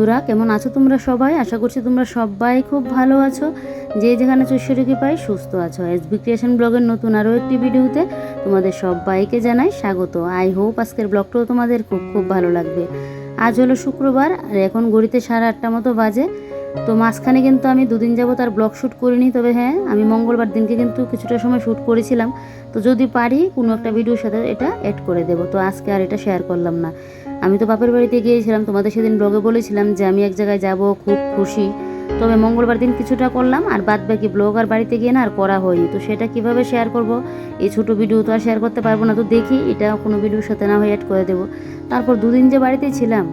বন্ধুরা, কেমন আছো তোমরা সবাই? আশা করছি তোমরা সবাই খুব ভালো আছো। যে যেখানে চৈশ্বরীকে পাই সুস্থ আছো। এস বি ক্রিয়েশন ব্লগের নতুন আরও একটি ভিডিওতে তোমাদের সবাইকে জানাই স্বাগত। আই হোপ আজকের ব্লগটাও তোমাদের খুব খুব ভালো লাগবে। আজ হলো শুক্রবার, আর এখন গড়িতে সাড়ে আটটা মতো বাজে। তো মাঝখানে কিন্তু আমি দুদিন যাব তার ব্লগ শ্যুট করিনি, তবে হ্যাঁ আমি মঙ্গলবার দিনকে কিন্তু কিছুটা সময় শ্যুট করেছিলাম। তো যদি পারি, কোনো একটা ভিডিওর সাথে এটা অ্যাড করে দেবো। তো আজকে আর এটা শেয়ার করলাম না। আমি তো বাপের বাড়িতে গিয়েছিলাম, তোমাদের সেদিন ব্লগে বলেছিলাম যে আমি এক জায়গায় যাব, খুব খুশি। তবে মঙ্গলবার দিন কিছুটা করলাম, আর বাদ বাকি ব্লগ আর বাড়িতে গিয়ে না আর করা হয়নি। তো সেটা কীভাবে শেয়ার করব? এই ছোটো ভিডিও তো আর শেয়ার করতে পারব না। তো দেখি এটা কোনো ভিডিওর সাথে না হয়ে অ্যাড করে দেবো। তারপর দুদিন যে বাড়িতে ছিলাম,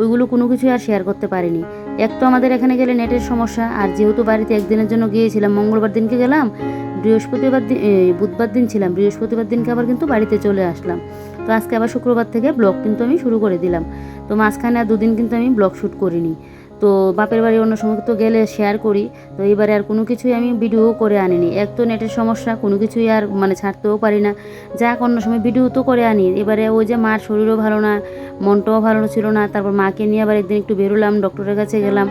ওইগুলো কোনো কিছুই আর শেয়ার করতে পারিনি। এক তো আমাদের এখানে গেলে নেটের সমস্যা, আর যেহেতু বাড়িতে একদিনের জন্য গিয়েছিলাম, মঙ্গলবার দিনকে গেলাম, বৃহস্পতিবার দিন বুধবার দিন ছিলাম, বৃহস্পতিবার দিনকে আবার কিন্তু বাড়িতে চলে আসলাম। তো আজকে আবার শুক্রবার থেকে ব্লগ কিন্তু আমি শুরু করে দিলাম। তো মাঝখানে আর দুদিন কিন্তু আমি ব্লগ শ্যুট করিনি। তো বাপের বাড়ি অন্য সময় তো গেলে শেয়ার করি। তো এবারে আর কোনো কিছুই আমি ভিডিও করে আনিনি। এক তো নেটের সমস্যা, কোনো কিছুই আর মানে ছাড়তেও পারি না। যাক, অন্য সময় ভিডিও তো করে আনি। এবারে ওই যে মার শরীরও ভালো না, মনটাও ভালো ছিল না। তারপর মাকে নিয়ে আবার একদিন একটু বেরোলাম ডক্টরের কাছে গেলাম।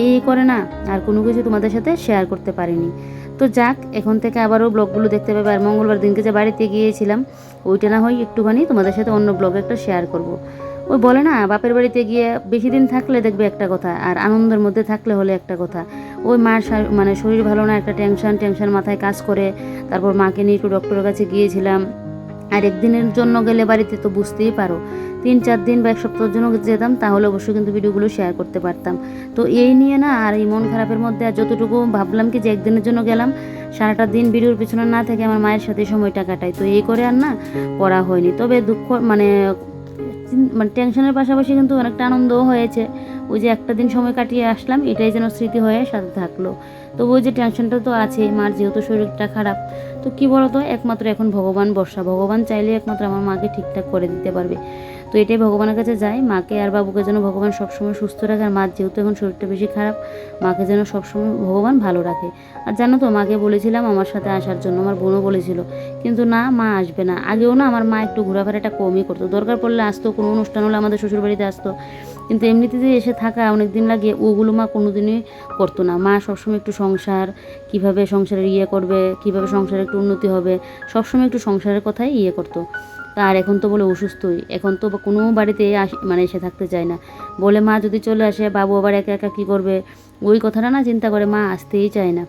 এই করে না, আর কোনো কিছু তোমাদের সাথে শেয়ার করতে পারিনি। তো যাক, এখন থেকে আবারও ব্লগগুলো দেখতে পাবে। আর মঙ্গলবার দিনকে যে বাড়িতে গিয়েছিলাম, ওইটা না হয় একটুখানি তোমাদের সাথে অন্য ব্লগে একটা শেয়ার করব। ওই বলে না, বাপের বাড়িতে গিয়ে বেশি দিন থাকলে দেখবে একটা কথা, আর আনন্দের মধ্যে থাকলে হলে একটা কথা। ওই মার মানে শরীর ভালো না, একটা টেনশন টেনশন মাথায় কাজ করে, তারপর মাকে নিয়ে একটু ডক্টরের কাছে গিয়েছিলাম। আর একদিনের জন্য গেলে বাড়িতে তো বুঝতেই পারো, তিন চার দিন বা এক সপ্তাহের জন্য যেতাম, তাহলে অবশ্যই কিন্তু ভিডিওগুলো শেয়ার করতে পারতাম। তো এই নিয়ে না, আর এই মন খারাপের মধ্যে আর যতটুকু ভাবলাম কি যে একদিনের জন্য গেলাম, সারাটা দিন ভিডিওর পিছনে না থেকে আমার মায়ের সাথে সময়টা কাটাই। তো এই করে আর না, করা হয়নি। তবে দুঃখ মানে মানে টেনশনের পাশাপাশি কিন্তু অনেকটা আনন্দও হয়েছে। ওই যে একটা দিন সময় কাটিয়ে আসলাম, এটাই যেন স্মৃতি হয়ে সাথে থাকল। তো ওই যে টেনশনটা তো আছে মার যেহেতু শরীরটা খারাপ, তো কি বলতো? একমাত্র এখন ভগবান বর্ষা ভগবান চাইলে একমাত্র আমার মাকে ঠিকঠাক করে দিতে পারবে। তো এটাই ভগবানের কাছে যাই। মাকে আর বাবুকে যেন ভগবান সবসময় সুস্থ রাখে। আর মার যেহেতু এখন শরীরটা বেশি খারাপ, মাকে যেন সবসময় ভগবান ভালো রাখে। আর জানো তো, মাকে বলেছিলাম আমার সাথে আসার জন্য, আমার বোনও বলেছিল। কিন্তু না, মা আসবে না। আগেও না আমার মা একটু ঘোরাফেরাটা কমই করতো। দরকার পড়লে আসতো, কোনো অনুষ্ঠান হলে আমাদের শ্বশুরবাড়িতে আসতো। কিন্তু এমনিতে যে এসে থাকা অনেক দিন লাগে, ওগুলো মা কোনোদিনই করতো না। মা সবসময় একটু সংসার, কীভাবে সংসারের ইয়ে করবে, কীভাবে সংসারে একটু উন্নতি হবে, সবসময় একটু সংসারের কথাই ইয়ে করতো। আর এখন তো বলে অসুস্থই। এখন তো কোনো বাড়িতে মানে এসে থাকতে চায় না। বলে, মা, যদি চলে আসে, বাবু আবার একা একা কী করবে? ওই কথাটা না চিন্তা করে মা আসতেই চায় না।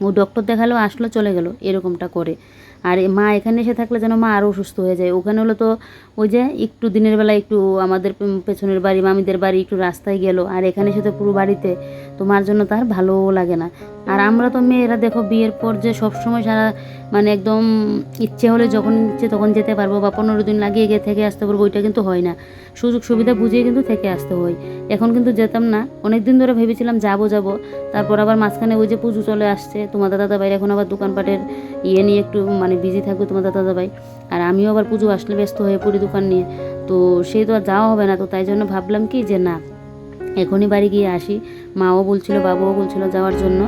ও ডক্টর দেখাল, আসলো, চলে গেল, এরকমটা করে। আর মা এখানে এসে থাকলে যেন মা আরও অসুস্থ হয়ে যায়। ওখানে হলো তো ওই যে একটু দিনের বেলা একটু আমাদের পেছনের বাড়ি, মামিদের বাড়ি একটু রাস্তায় গেল। আর এখানে এসে তো পুরো বাড়িতে তো মার জন্য তার ভালোও লাগে না। আর আমরা তো মেয়েরা দেখো বিয়ের পর যে সবসময় সারা মানে একদম ইচ্ছে হলে যখন ইচ্ছে তখন যেতে পারব বা পনেরো দিন লাগিয়ে গিয়ে থেকে আসতে পারব, ওইটা কিন্তু হয় না। সুযোগ সুবিধা বুঝিয়ে কিন্তু থেকে আসতে হয়। এখন কিন্তু যেতাম না। অনেক দিন ধরে ভেবেছিলাম যাব যাব। তারপর আবার মাঝখানে ওই যে পুজো চলে আসছে। তোমার দাদা ভাই এখন আবার দোকানপাটের ইয়ে নিয়ে একটু মানে বিজি থাকবে তোমার দাদা ভাই আর আমিও আবার পুজো আসলে ব্যস্ত হয়ে পড়ি দোকান নিয়ে। তো সে তো আর যাওয়া হবে না, তো তাই জন্য ভাবলাম কি যে না, এখনই বাড়ি গিয়ে আসি। মাও বলছিল, বাবুও বলছিল যাওয়ার জন্য।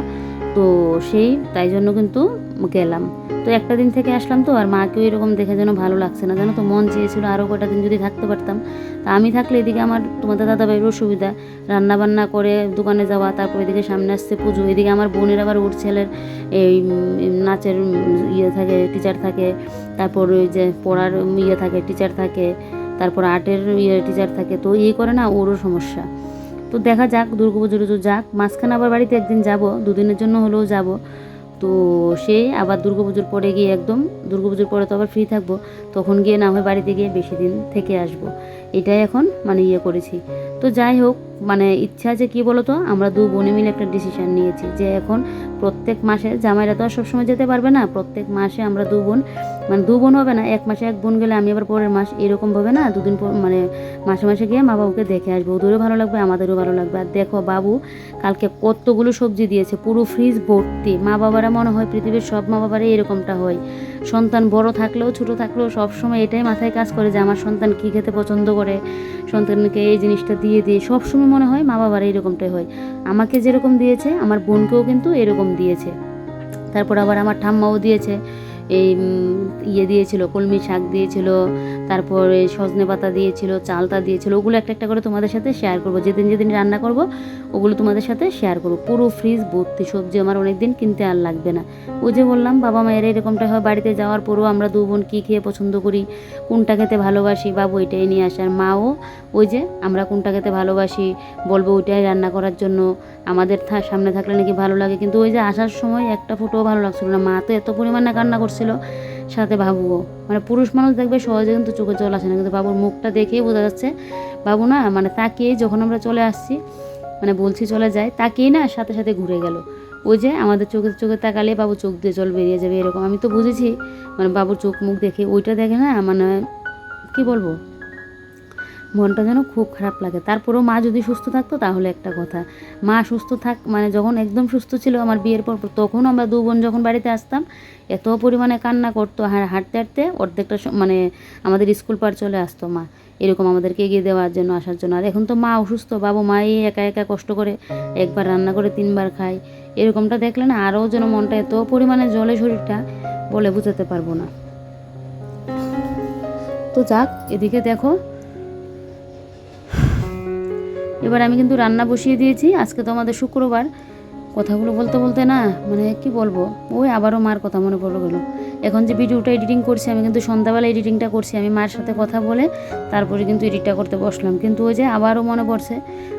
তো সেই, তাই জন্য কিন্তু গেলাম। তো একটা দিন থেকে আসলাম তো, আর মাকেও এরকম দেখে যেন ভালো লাগছে না। জানো তো, মন চেয়েছিল আরও কটা দিন যদি থাকতে পারতাম। তা আমি থাকলে এদিকে আমার, তোমাদের দাদা ভাইয়ের অসুবিধা। রান্না বান্না করে দোকানে যাওয়া, তারপর এদিকে সামনে আসছে পুজো। এদিকে আমার বোনের আবার ওর ছেলের এই নাচের ইয়ে থাকে টিচার থাকে। তারপর ওই যে পড়ার ইয়ে থাকে টিচার থাকে। তারপর আর্টের ইয়ে টিচার থাকে। তো এই করে না, ওরও সমস্যা। তো দেখা যাক দুর্গাপুজো টুজো যাক। মাঝখানে আবার বাড়িতে একদিন যাব, দুদিনের জন্য হলেও যাব। তো সে আবার দুর্গাপুজোর পরে গিয়ে একদম দুর্গাপুজোর পরে তো আবার ফ্রি থাকব, তখন গিয়ে না হয় বাড়িতে গিয়ে বেশি দিন থেকে আসব। এটাই এখন মানে ইয়ে করেছি। তো যাই হোক মানে ইচ্ছা যে কি বলতো? আমরা দু বোনে মিলে একটা ডিসিশন নিয়েছি যে এখন প্রত্যেক মাসে জামাইরা তো আর সবসময় যেতে পারবে না। প্রত্যেক মাসে আমরা দু বোন মানে দু বোন হবে না, এক মাসে এক বোন গেলে আমি আবার পরের মাস এরকম হবে না দুদিন পর মানে মাসে মাসে গিয়ে মা বাবুকে দেখে আসব। ওদেরও ভালো লাগবে, আমাদেরও ভালো লাগবে। আর দেখো বাবু, কালকে কতগুলো সবজি দিয়েছে, পুরো ফ্রিজ ভর্তি। মা বাবারা মনে হয় পৃথিবীর সব মা বাবারা এরকমটা হয়। সন্তান বড় থাকলেও ছোট থাকলেও সবসময় এটাই মাথায় কাজ করে যে আমার সন্তান কী খেতে পছন্দ করে। সন্তানকে এই জিনিসটা দিয়ে দিয়ে সবসময় মনে হয় মা বাবার এইরকমটাই হয়। আমাকে যেরকম দিয়েছে, আমার বোনকেও কিন্তু এরকম দিয়েছে। তারপর আবার আমার ঠাম্মাও দিয়েছে। এই ইয়ে দিয়েছিল, কলমি শাক দিয়েছিল তারপরে সজনে পাতা দিয়েছিল, চালতা দিয়েছিল, ওগুলো একটা একটা করে তোমাদের সাথে শেয়ার করব। যেদিন যেদিন রান্না করব, ওগুলো তোমাদের সাথে শেয়ার করব। পুরো ফ্রিজ ভর্তি সবজি আমার অনেক দিন কিনতে আর লাগবে না। ওই যে বললাম, বাবা মায়ের এরকমটা হয়, বাড়িতে যাওয়ার পরও আমরা দু বোন কী খেয়ে পছন্দ করি, কোনটা খেতে ভালোবাসি, বাবু ওইটাই নিয়ে আসার মাও, ওই যে আমরা কোনটা খেতে ভালোবাসি, বলব ওইটাই রান্না করার জন্য। আমাদের সামনে থাকলে নাকি ভালো লাগে। কিন্তু ওই যে আসার সময় একটা ফোটোও ভালো লাগছিল না। মা তো এত পরিমাণে কান্না করছিল। সাথে বাবুও। মানে পুরুষ মানুষ দেখবে সহজে কিন্তু চোখে জল আসে না, কিন্তু বাবুর মুখটা দেখেই বোঝা যাচ্ছে। বাবু না মানে তাকিয়ে যখন আমরা চলে আসছি মানে বলছি চলে যায় তাকিয়ে না সাথে সাথে ঘুরে গেল। ওই যে আমাদের চোখে চোখে তাকালে বাবু চোখ দিয়ে জল বেরিয়ে যাবে এরকম। আমি তো বুঝেছি মানে বাবুর চোখ মুখ দেখে। ওইটা দেখে না মানে কি বলব? মনটা যেন খুব খারাপ লাগে। তারপরেও মা যদি সুস্থ থাকতো তাহলে একটা কথা। মা সুস্থ থাক মানে যখন একদম সুস্থ ছিল আমার বিয়ের পর তখন আমরা দু বোন যখন বাড়িতে আসতাম, এত পরিমাণে কান্না করতো হা- হাঁটতে হাঁটতে অর্ধেকটা মানে আমাদের স্কুল পার চলে আসতো মা। এরকম আমাদেরকে এগিয়ে দেওয়ার জন্য, আসার জন্য। আর এখন তো মা অসুস্থ, বাবু মাই একা একা কষ্ট করে একবার রান্না করে তিনবার খায়। এরকমটা দেখলে না আরও যেন মনটা এত পরিমাণে জলে শরীরটা বলে বুঝাতে পারব না। তো যাক, এদিকে দেখো এবার আমি কিন্তু রান্না বসিয়ে দিয়েছি, আজকে তো আমাদের শুক্রবার। কথাগুলো বলতে বলতে না মানে কি বলব, ওই আবারও মার কথা মনে পড়ে গেলো। এখন যে ভিডিওটা এডিটিং করছি, আমি কিন্তু সন্ধ্যাবেলা এডিটিংটা করছি, আমি মার সাথে কথা বলে তারপরে কিন্তু এডিটটা করতে বসলাম। কিন্তু ওই যে আবারও মনে পড়ছে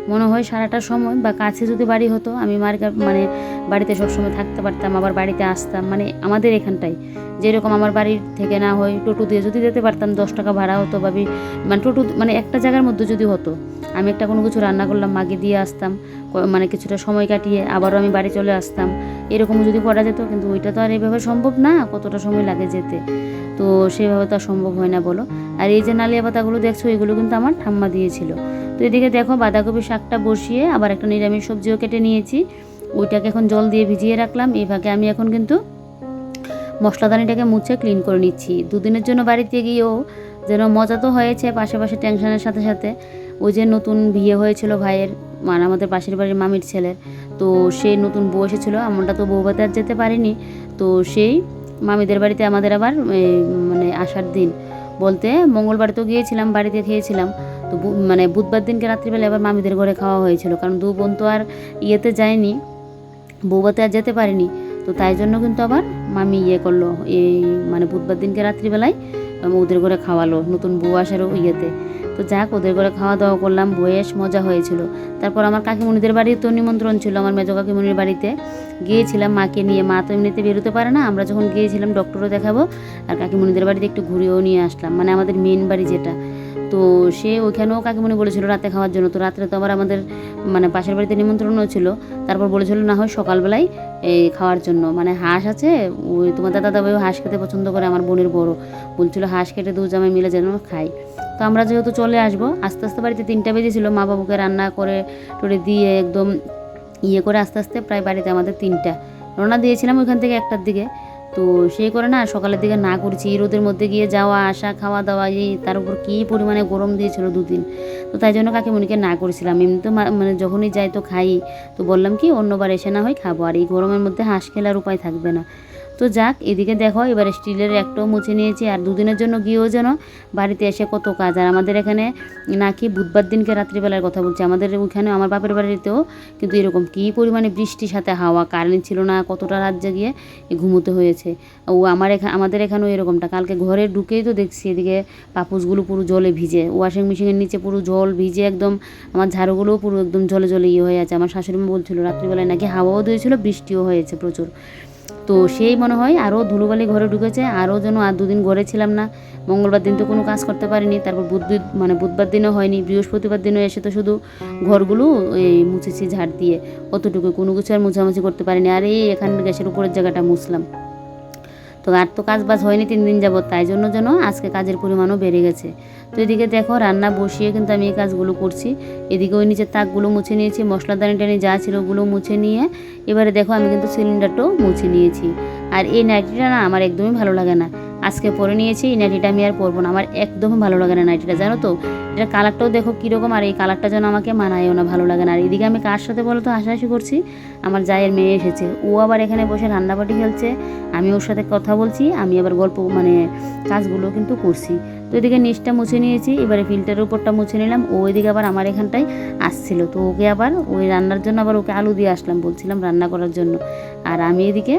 মনে হয় সারাটা সময় বা কাছে যদি বাড়ি হতো, আমি মার গা- মানে বাড়িতে সবসময় থাকতে পারতাম, আবার বাড়িতে আসতাম। মানে আমাদের এখানটাই যেরকম আমার বাড়ির থেকে না হয় টোটো দিয়ে যদি যেতে পারতাম, দশ টাকা ভাড়া হতো বা মানে টোটো মানে একটা জায়গার মধ্যে যদি হতো, আমি একটা কোনো কিছু রান্না করলাম মাকে দিয়ে আসতাম মানে কিছুটা সময় কাটিয়ে আবারও আমি বাড়ি চলে আসতাম। এরকম যদি করা যেত, কিন্তু ওইটা তো আর এইভাবে সম্ভব না, কতটা সময় লাগে যেতে। তো সেভাবে তো সম্ভব হয় না বলো। আর এই যে নালিয়া পাতাগুলো দেখছ, এগুলো কিন্তু আমার ঠাম্মা দিয়েছিল। তো এদিকে দেখো বাঁধাকপি শাকটা বসিয়ে আবার একটা নিরামিষ সবজিও কেটে নিয়েছি। ওইটাকে এখন জল দিয়ে ভিজিয়ে রাখলাম। এই আমি এখন কিন্তু মশলাদানিটাকে মুছে ক্লিন করে নিচ্ছি। দুদিনের জন্য বাড়িতে গিয়েও যেন মজা তো হয়েছে, পাশাপাশি টেনশনের সাথে সাথে। ওই যে নতুন বিয়ে হয়েছিল ভাইয়ের মানে আমাদের পাশের বাড়ির মামির ছেলের। তো সেই নতুন বউ এসেছিল আমরা তো বউ ভাতে আর যেতে পারিনি। তো সেই মামিদের বাড়িতে আমাদের আবার মানে আসার দিন। বলতে মঙ্গলবার তো গিয়েছিলাম, বাড়িতে খেয়েছিলাম। তো মানে বুধবার দিনকে রাত্রিবেলা আবার মামিদের ঘরে খাওয়া হয়েছিল। কারণ দু বোন তো আর ইয়েতে যায়নি বৌবাতে আর যেতে পারিনি। তো তাই জন্য কিন্তু আবার মামি ইয়ে করল, এই মানে বুধবার দিনকে রাত্রিবেলায় ওদের ঘরে খাওয়ালো নতুন বউ আসারও ইয়েতে। তো যাক ওদের ঘরে খাওয়া দাওয়া করলাম, বেশ মজা হয়েছিল। তারপর আমার কাকিমণিদের বাড়ি তো নিমন্ত্রণ ছিল, আমার মেজো কাকিমণির বাড়িতে। গিয়েছিলাম মাকে নিয়ে, মা তো এমনিতে বেরোতে পারে না, আমরা যখন গিয়েছিলাম ডক্টরও দেখাবো, আর কাকিমণিদের বাড়িতে একটু ঘুরেও নিয়ে আসলাম মানে আমাদের মেন বাড়ি যেটা। তো সে ওইখানেও কাকিমণি বলেছিল রাতে খাওয়ার জন্য, তো রাত্রে তো আবার আমাদের মানে পাশের বাড়িতে নিমন্ত্রণও ছিল। তারপর বলেছিল না হয় সকালবেলায় এই খাওয়ার জন্য। মানে হাঁস আছে, ওই তোমাদের দাদা ভাইও হাঁস খেতে পছন্দ করে, আমার বোনের বড়। বলছিল হাঁস কেটে দু জামাই মিলে যেন খাই তো আমরা যেহেতু চলে আসব, আস্তে আস্তে বাড়িতে তিনটা বেজেছিল মা বাবুকে রান্না করে টরে দিয়ে একদম ইয়ে করে আস্তে আস্তে প্রায় বাড়িতে আমাদের তিনটা। রওনা দিয়েছিলাম ওইখান থেকে একটার দিকে। তো সেই করে না সকালের দিকে না করছি, এই রোদের মধ্যে গিয়ে যাওয়া, আসা, খাওয়া দাওয়া, এই তার উপর কী পরিমাণে গরম দিয়েছিল দুদিন। তো তাই জন্য কাকিমণিকে না করেছিলাম। এমনি তো মানে যখনই যাই তো খাই। তো বললাম কি, অন্যবার এসে না হয় খাব। আর এই গরমের মধ্যে হাঁস খেলার উপায় থাকবে না। তো যাক, এদিকে দেখো, এবার স্টিলের একটাও মুছে নিয়েছি, আর দুদিনের জন্য গিয়েও যেন বাড়িতে এসে কত কাজ। আর আমাদের এখানে নাকি বুধবার দিনকে রাত্রিবেলার কথা বলছি, আমাদের ওইখানে আমার বাপের বাড়িতেও কিন্তু এরকম কী পরিমাণে বৃষ্টির সাথে হাওয়া কারেন্ট ছিল না, কতটা রাত জাগিয়ে ঘুমোতে হয়েছে। ও আমার এখানে আমাদের এখানেও এরকমটা, কালকে ঘরে ঢুকেই তো দেখছি এদিকে পাপুসগুলো পুরো জলে ভিজে ওয়াশিং মেশিনের নিচে পুরো জল ভিজে একদম আমার ঝাড়ুগুলোও পুরো একদম জলে জলে ইয়ে হয়ে আছে। আমার শাশুড়ি মা বলছিল, রাত্রিবেলায় নাকি হাওয়াও দিয়েছিল, বৃষ্টিও হয়েছে প্রচুর। তো সেই মনে হয় আরও ধুলোবালি ঘরে ঢুকেছে, আরও যেন আর দুদিন ঘরে ছিলাম না। মঙ্গলবার দিন তো কোনো কাজ করতে পারিনি, তারপর বুধ মানে বুধবার দিনও হয়নি, বৃহস্পতিবার দিনও এসে তো শুধু ঘরগুলো এই মুছেছি ঝাড় দিয়ে। অতটুকু কোনো কিছু আর মুছামুছি করতে পারিনি, আর এই এখানে গ্যাসের উপরের জায়গাটা মুছলাম। তো আর তো কাজ বাজ হয়নি তিন দিন যাবত তাই জন্য যেন আজকে কাজের পরিমাণও বেড়ে গেছে। তো এদিকে দেখো রান্না বসিয়ে কিন্তু আমি এই কাজগুলো করছি। এদিকে ওই নিচের তাকগুলো মুছে নিয়েছি মশলাদানি টানি যা ছিল ওগুলো মুছে নিয়ে, এবারে দেখো আমি কিন্তু সিলিন্ডারটাও মুছে নিয়েছি। আর এই নাইটিটা না আমার একদমই ভালো লাগে না। আজকে পরে নিয়েছি, এই নাইটিটা আমি আর পরবো না। আমার একদমই ভালো লাগে না নাইটিটা, জানো তো? এটার কালারটাও দেখো কীরকম, আর এই কালারটা যেন আমাকে মানায়ও না, ভালো লাগে না। আর এদিকে আমি কার সাথে বলো তো, হাসাহাসি করছি? আমার জায়ের মেয়ে এসেছে। ও আবার এখানে বসে রান্নাবাটি খেলছে। আমি ওর সাথে কথা বলছি, আমি আবার গল্প মানে কাজগুলো কিন্তু করছি। তো এদিকে নিচটা মুছে নিয়েছি, এবারে ফিল্টারের উপরটা মুছে নিলাম। ও ওইদিকে আবার আমার এখানটায় আসছিল। তো ওকে আবার ওই রান্নার জন্য আবার ওকে আলু দিয়ে আসলাম, বলছিলাম রান্না করার জন্য। আর আমি এদিকে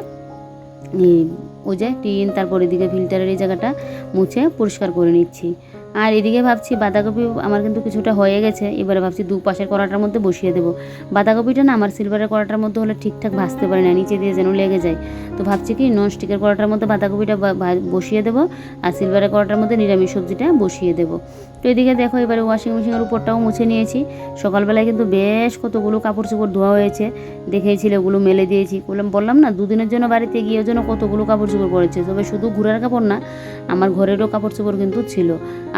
ওই যে টিন তারপর এদিকে ফিল্টারের এই জায়গাটা মুছে পরিষ্কার করে নিচ্ছি। আর এদিকে ভাবছি বাঁধাকপি আমার কিন্তু কিছুটা হয়ে গেছে। এবারে ভাবছি দু পাশের কড়াটার মধ্যে বসিয়ে দেবো। বাঁধাকপিটা না আমার সিলভারের কড়াটার মধ্যে হলে ঠিকঠাক ভাজতে পারে না, নিচে দিয়ে যেন লেগে যায়। তো ভাবছি কি নন স্টিকের কড়াটার মধ্যে বাঁধাকপিটা বসিয়ে দেবো আর সিলভারের কড়াটার মধ্যে নিরামিষ সবজিটা বসিয়ে দেবো। তো এদিকে দেখো এবারে ওয়াশিং মেশিনের উপরটাও মুছে নিয়েছি। সকালবেলায় কিন্তু বেশ কতগুলো কাপড় চোপড় ধোয়া হয়েছে। দেখেছিল ওগুলো মেলে দিয়েছি। বললাম বললাম না, দুদিনের জন্য বাড়িতে গিয়ে জন্য কতগুলো কাপড় চোপড় পড়েছে। তবে শুধু ঘুরার কাপড় না, আমার ঘরেরও কাপড় চোপড় কিন্তু ছিল।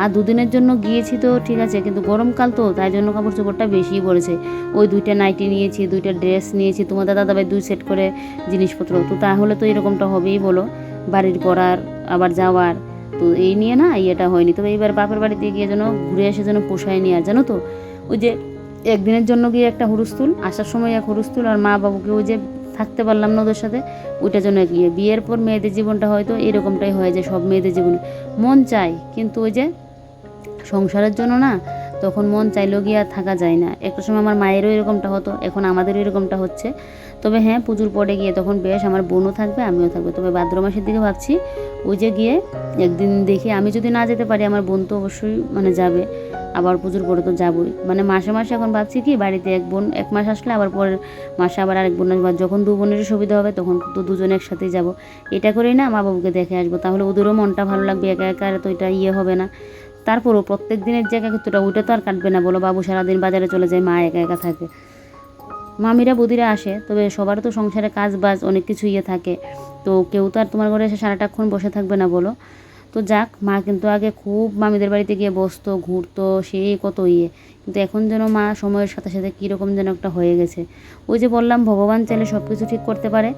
আর দুদিনের জন্য গিয়েছি তো, ঠিক আছে, কিন্তু গরমকাল তো, তাই জন্য কাপড় চোপড়টা বেশিই পড়েছে ওই দুইটা নাইটি নিয়েছি, দুইটা ড্রেস নিয়েছি, তোমাদের দাদাভাই দুই সেট করে জিনিসপত্র। তো তাহলে তো এরকমটা হবেই বলো, বাড়ির পড়ার আবার যাওয়ার। তো এই নিয়ে না ইয়েটা হয়নি। তবে এবার বাপের বাড়িতে গিয়ে যেন ঘুরে এসে যেন পোষায়নি আর, জানো তো? ওই যে একদিনের জন্য গিয়ে একটা হুরুস্তুল আসার সময় এক হুরুস্তুল আর মা বাবুকে ওই যে থাকতে পারলাম না ওদের সাথে ওইটার জন্য গিয়ে বিয়ের পর মেয়েদের জীবনটা হয়তো এরকমটাই হয় যে সব মেয়েদের জীবনে। মন চায়, কিন্তু ওই যে সংসারের জন্য না, তখন মন চাইলেও গিয়ে আর থাকা যায় না। একটা সময় আমার মায়েরও এরকমটা হতো, এখন আমাদেরও এরকমটা হচ্ছে। তবে হ্যাঁ পুজোর পরে গিয়ে তখন বেশ আমার বোনও থাকবে, আমিও থাকব। তবে ভাদ্র মাসের দিকে ভাবছি, ওই যে গিয়ে একদিন দেখি, আমি যদি না যেতে পারি, আমার বোন তো অবশ্যই মানে যাবে। আবার পুজোর পরে তো যাবই। মানে মাসে মাসে এখন ভাবছি কি, বাড়িতে এক বোন, এক মাস আসলে আবার পরের মাসে আবার আরেক বোন আসবে। যখন দু বোনেরও সুবিধা হবে, তখন তো দুজনে একসাথেই যাব। এটা করেই না মা বাবুকে দেখে আসব। তাহলে ওদেরও মনটা ভালো লাগবে, একা একা আর তো এটা ইয়ে হবে না। তারপরও প্রত্যেক দিনের যে কিছুটা ওইটা তো আর কাটবে না। বলো, বাবু সারাদিন বাজারে চলে যায়, মা একা একা থাকে। মামিরা বুদিরা আসে, তবে সবার তো সংসারে কাজ বাজ অনেক কিছু ইয়ে থাকে। তো কেউ তো আর তোমার ঘরে এসে সারাটাক্ষণ বসে থাকবে না, বলো। তো যাক, মা কিন্তু আগে খুব মামিদের বাড়িতে গিয়ে বসতো, ঘুরতো সেই কত ইয়ে। কিন্তু এখন যেন মা সময়ের সাথে সাথে কীরকম যেন একটা হয়ে গেছে। ওই যে বললাম, ভগবান চাইলে সব কিছু ঠিক করতে পারে।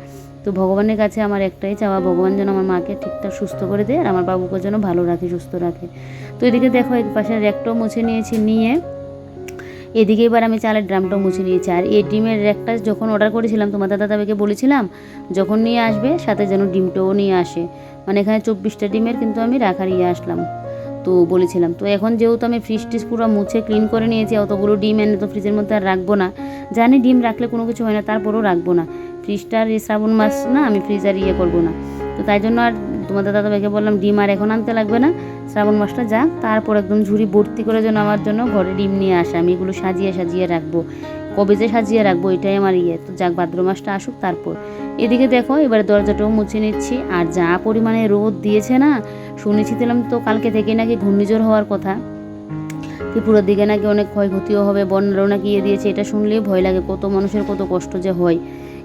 তো ভগবানের কাছে আমার একটাই চাওয়া, ভগবান যেন আমার মাকে ঠিকঠাক সুস্থ করে দেয় আর আমার বাবুকে যেন ভালো রাখে, সুস্থ রাখে। তো এদিকে দেখো এক পাশে র্যাকটাও মুছে নিয়েছি নিয়ে। এদিকে এবার আমি চালের ড্রামটাও মুছে নিয়েছি। আর এই ডিমের র্যাকটা যখন অর্ডার করেছিলাম, তোমাদের দাদাভাইকে বলেছিলাম, যখন নিয়ে আসবে, সাথে যেন ডিমটাও নিয়ে আসে। মানে এখানে চব্বিশটা ডিমের কিন্তু আমি রাখা নিয়ে আসলাম। তো বলেছিলাম, তো এখন যেহেতু আমি ফ্রিজ টিজ পুরো মুছে ক্লিন করে নিয়েছি, অতগুলো ডিম এনে তো ফ্রিজের মধ্যে আর রাখব না। জানি ডিম রাখলে কোনো কিছু হয় না, তারপরেও রাখব না। ফ্রিজটার শ্রাবণ মাস না, আমি ফ্রিজ আর ইয়ে করব না। তো তাই জন্য আর তোমাদের দাদাভাইকে বললাম, ডিম আর এখন আনতে লাগবে না, শ্রাবণ মাসটা যাক, তারপর একদম ঝুড়ি ভর্তি করে যেন আমার জন্য ঘরে ডিম নিয়ে আসে। আমি এগুলো সাজিয়ে সাজিয়ে রাখব, কবে যে সাজিয়ে রাখব, এটাই আমার ইয়ে। তো যাক, ভাদ্র মাসটা আসুক তারপর। এদিকে দেখো, এবারে দরজাটাও মুছে নিচ্ছি। আর যা পরিমাণে রোদ দিয়েছে না শুনেছিলাম তো কালকে থেকে নাকি ঘূর্ণিঝড় হওয়ার কথা। ত্রিপুরার দিকে নাকি অনেক ক্ষয়ক্ষতিও হবে, বন্যারও নাকি ইয়ে দিয়েছে, এটা শুনলেই ভয় লাগে, কত মানুষের কত কষ্ট যে হয়।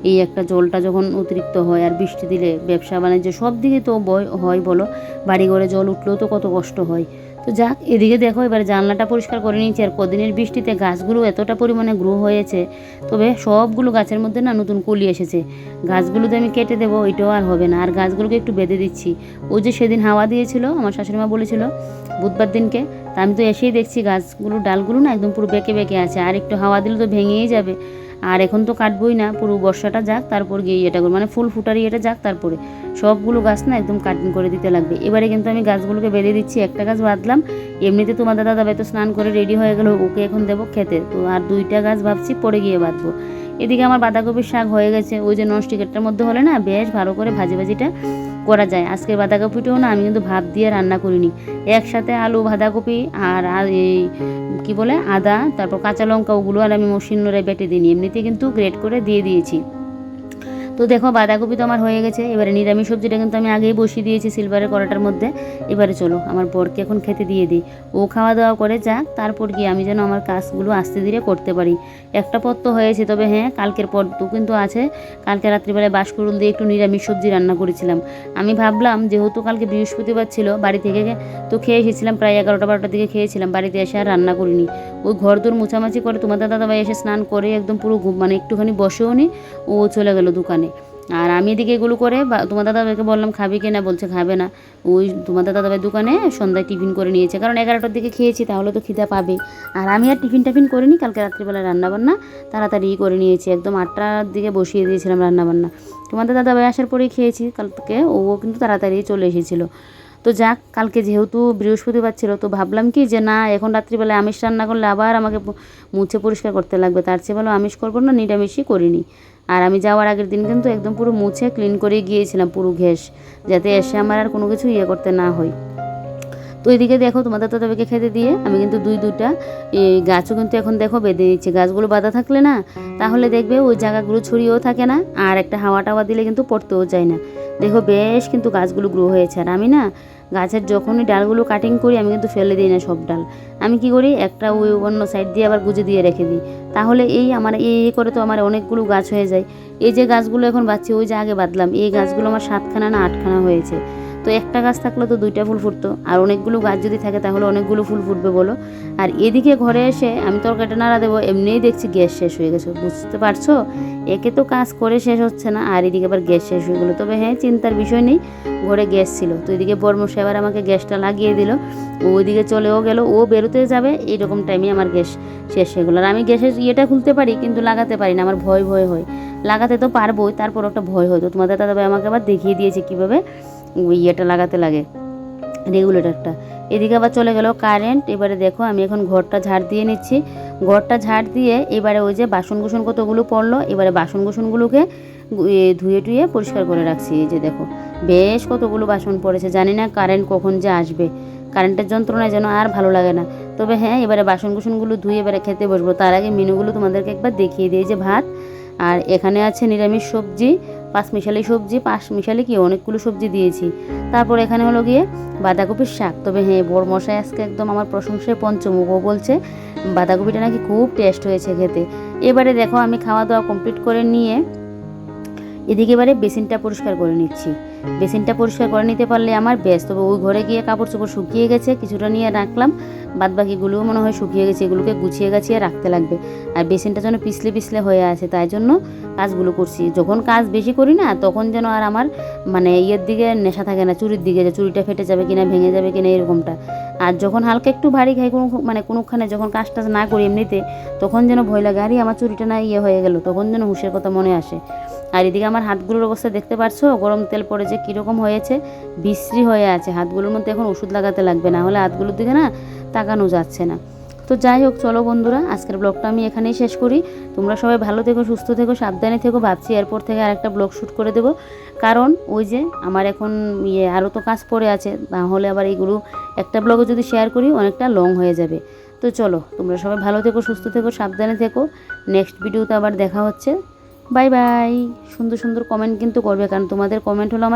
এই একটা জলটা যখন অতিরিক্ত হয় আর বৃষ্টি দিলে ব্যবসা বাণিজ্য সব দিকে তো ভয় হয় বলো। বাড়ি ঘরে জল উঠলেও তো কত কষ্ট হয়। তো যাক, এদিকে দেখো, এবার জানলাটা পরিষ্কার করে নিয়েছি আর কদিনের বৃষ্টিতে গাছগুলো এতটা পরিমাণে গ্রো হয়েছে, তবে সবগুলো গাছের মধ্যে না নতুন কলি এসেছে। গাছগুলোতে আমি কেটে দেবো, ওইটাও আর হবে না। আর গাছগুলোকে একটু বেঁধে দিচ্ছি। ওই যে সেদিন হাওয়া দিয়েছিল, আমার শাশুড়িমা বলেছিল, বুধবার দিনকে তা আমি তো এসেই দেখছি গাছগুলো, ডালগুলো না একদম পুরো বেঁকে বেঁকে আছে। আর একটু হাওয়া দিলে তো ভেঙেই যাবে। আর এখন তো কাটবই না, পুরো বর্ষাটা যাক, তারপর গিয়ে ইয়েটা করব। মানে ফুল ফুটার ইয়েটা যাক, তারপরে সবগুলো গাছ না একদম কাটিং করে দিতে লাগবে। এবারে কিন্তু আমি গাছগুলোকে বেঁধে দিচ্ছি, একটা গাছ বাঁধলাম। এমনিতে তোমাদের দাদা ভাই তো স্নান করে রেডি হয়ে গেলো, ওকে এখন দেবো খেতে। তো আর দুইটা গাছ ভাবছি পরে গিয়ে বাঁধবো। এদিকে আমার বাঁধাকপির শাক হয়ে গেছে, ওই যে ননস্টিকেরটার মধ্যে হলে না বেশ ভালো করে ভাজি ভাজিটা করা যায়। আজকের বাঁধাকপিটাও না আমি কিন্তু ভাত দিয়ে রান্না করিনি। একসাথে আলু বাঁধাকপি আর এই কী বলে, আদা, তারপর কাঁচা লঙ্কা ওগুলো আর আমি মশিন্নরে বেটে দিইনি। এমনিতে কিন্তু গ্রেট করে দিয়ে দিয়েছি। তো দেখো, বাঁধাকপি তো আমার হয়ে গেছে। এবারে নিরামিষ সবজিটা কিন্তু আমি আগেই বসিয়ে দিয়েছি সিলভারের কড়াটার মধ্যে। এবারে চলো, আমার বরকে এখন খেতে দিয়ে দিই। ও খাওয়া দাওয়া করে যাক, তারপর গিয়ে আমি যেন আমার কাজগুলো আস্তে ধীরে করতে পারি। একটা পদ তো হয়েছে, তবে হ্যাঁ কালকের পদ তো কিন্তু আছে। কালকে রাত্রিবেলায় বাসকুড়ুল দিয়ে একটু নিরামিষ সবজি রান্না করেছিলাম। আমি ভাবলাম, যেহেতু কালকে বৃহস্পতিবার ছিল বাড়ি থেকে তো খেয়ে এসেছিলাম, প্রায় এগারোটা বারোটার দিকে খেয়েছিলাম, বাড়িতে এসে আর রান্না করিনি। ওই ঘর দূর মোছামাছি করে, তোমাদের দাদাভাই এসে স্নান করে একদম পুরো মানে একটুখানি বসেও নি ও চলে গেল দোকানে। আর আমি এদিকে এগুলো করে তোমার দাদাভাইকে বললাম, খাবি কিনা বলছে, খাবে না। ওই তোমাদের দাদাভাই দোকানে সন্ধ্যায় টিফিন করে নিয়েছে। কারণ এগারোটার দিকে খেয়েছি, তাহলে তো খিদা পাবে। আর আমি আর টিফিন টাফিন করিনি, কালকে রাত্রিবেলা রান্নাবান্না তাড়াতাড়ি করে নিয়েছি। একদম আটটার দিকে বসিয়ে দিয়েছিলাম রান্নাবান্না। তোমাদের দাদাভাই আসার পরেই খেয়েছি, কালকে ও কিন্তু তাড়াতাড়ি চলে এসেছিল। তো যাক, কালকে যেহেতু বৃহস্পতিবার ছিল, তো ভাবলাম কি যে না, এখন রাত্রিবেলায় আমিষ রান্না করলে আবার আমাকে মুছে পরিষ্কার করতে লাগবে। তার চেয়ে ভালো আমিষ করব না, নিরামিষই করিনি। আর আমি যাওয়ার আগের দিন কিন্তু একদম পুরো মুছে ক্লিন করে গিয়েছিলাম, পুরো ঘেস যাতে এসে আমার আর কোনো কিছু ইয়ে করতে না হয়। তো এদিকে দেখো, তোমাদের দাদাকে খেতে দিয়ে আমি কিন্তু দুই দুটা গাছও কিন্তু এখন দেখো বেঁধে দিচ্ছি গাছগুলো বাঁধা থাকলে না, তাহলে দেখবে ওই জায়গাগুলো ছড়িয়েও থাকে না, আর একটা হাওয়া টাওয়া দিলে কিন্তু পড়তেও যায় না। দেখো বেশ কিন্তু গাছগুলো গ্রো হয়েছে। আর আমি না গাছের যখনই ডালগুলো কাটিং করি, আমি কিন্তু ফেলে দিই না সব ডাল। আমি কি করি? একটা ওই অন্য সাইড দিয়ে আবার গুজে দিয়ে রেখে দিই। তাহলে এই আমার এই এ করে তো আমার অনেকগুলো গাছ হয়ে যায়। এই যে গাছগুলো এখন বাঁচছি, ওই যে আগে বাঁধলাম, এই গাছগুলো আমার সাতখানা না আটখানা হয়েছে। তো একটা গাছ থাকলে তো দুইটা ফুল ফুটতো। আর অনেকগুলো গাছ যদি থাকে তাহলে অনেকগুলো ফুল ফুটবে বলো। আর এদিকে ঘরে এসে আমি তরকারিটা নাড়া দেবো, এমনিই দেখছি গ্যাস শেষ হয়ে গেছে। বুঝতে পারছ? একে তো কাজ করে শেষ হচ্ছে না, আর এদিকে আবার গ্যাস শেষ হয়ে গেলো। তবে হ্যাঁ চিন্তার বিষয় নেই, ঘরে গ্যাস ছিল। তো এদিকে বর্মশাই আবার আমাকে গ্যাসটা লাগিয়ে দিল। ওইদিকে চলেও গেল, ও বেরোতে যাবে, এইরকম টাইমে আমার গ্যাস শেষ হয়ে গেলো। আর আমি গ্যাসের ইয়েটা খুলতে পারি, কিন্তু লাগাতে পারি না, আমার ভয় ভয় হয়। লাগাতে তো পারবোই তারপর একটা ভয় হয়। তো তোমাদের দাদাভাই আমাকে আবার দেখিয়ে দিয়েছে কীভাবে। ইয়েটা লাগাতে লাগে রেগুলেটরটা এদিকে আবার চলে গেল কারেন্ট এবারে দেখো আমি এখন ঘরটা ঝাড় দিয়ে নিচ্ছি। ঘরটা ঝাড় দিয়ে এবারে ওই যে বাসন কুসন কতগুলো পড়ল, এবারে বাসন কুসনগুলোকে ধুয়ে টুয়ে পরিষ্কার করে রাখছি। এই যে দেখো, বেশ কতগুলো বাসন পড়েছে, জানি না কারেন্ট কখন যে আসবে। কারেন্টের যন্ত্রণায় যেন আর ভালো লাগে না। তবে হ্যাঁ এবারে বাসন কুসনগুলো ধুয়ে এবারে খেতে বসবো। তার আগে মেনুগুলো তোমাদেরকে একবার দেখিয়ে দিই যে ভাত, আর এখানে আছে নিরামিষ সবজি। পাঁচ মিশালি সবজি পাঁচ মিশালি কি অনেকগুলো সবজি দিয়েছি। তারপর এখানে হলো গিয়ে বাঁধাকপির শাক। তবে হ্যাঁ বড় মশাই আজকে একদম আমার প্রশংসায় পঞ্চমুখ। ও বলছে, বাঁধাকপিটা নাকি খুব টেস্ট হয়েছে খেতে। এবারে দেখো, আমি খাওয়া দাওয়া কমপ্লিট করে নিয়ে এদিকে এবারে বেসিনটা পরিষ্কার করে নিচ্ছি। বেসিনটা পরিষ্কার করে নিতে পারলে আমার বেশ। তবে ওই ঘরে গিয়ে কাপড় চোপড় শুকিয়ে গেছে, কিছুটা নিয়ে রাখলাম। বাদ বাকিগুলোও মনে হয় শুকিয়ে গেছে, এগুলোকে গুছিয়ে গাছিয়ে রাখতে লাগবে। আর বেসিনটা যেন পিছলে পিছলে হয়ে আছে, তাই জন্য কাজগুলো করছি। যখন কাজ বেশি করি না, তখন যেন আর আমার মানে ইয়ের দিকে নেশা থাকে না, চুরির দিকে, যে চুরিটা ফেটে যাবে কিনা, ভেঙে যাবে কিনা, এরকমটা। আর যখন হালকা একটু ভারী খাই, কোনো মানে কোনোখানে যখন কাজ টাজ না করি এমনিতে, তখন যেন ভয় লাগে, আরে আমার চুরিটা না ইয়ে হয়ে গেল, তখন যেন হুঁশের কথা মনে আসে। আর এদিকে আমার হাতগুলোর অবস্থা দেখতে পারছ? গরম তেল পড়ে যে কীরকম হয়েছে, বিশ্রী হয়ে আছে। হাতগুলোর মধ্যে এখন ওষুধ লাগাতে লাগবে, না হলে হাতগুলোর দিকে না তাকানো যাচ্ছে না। তো যাই হোক, চলো বন্ধুরা, আজকের ব্লগটা আমি এখানেই শেষ করি। তোমরা সবাই ভালো থেকো, সুস্থ থেকো, সাবধানে থেকো। ভাবছি এরপর থেকে আরেকটা ব্লগ শ্যুট করে দেবো। কারণ ওই যে আমার এখন ইয়ে আরও তো কাজ পড়ে আছে তাহলে আবার এইগুলো একটা ব্লগে যদি শেয়ার করি, অনেকটা লং হয়ে যাবে। তো চলো, তোমরা সবাই ভালো থেকো, সুস্থ থেকো, সাবধানে থেকো। নেক্সট ভিডিওতে আবার দেখা হচ্ছে। Bye bye. সুন্দর সুন্দর কমেন্ট কিন্তু করবে কারণ তোমাদের কমেন্ট হলো আমার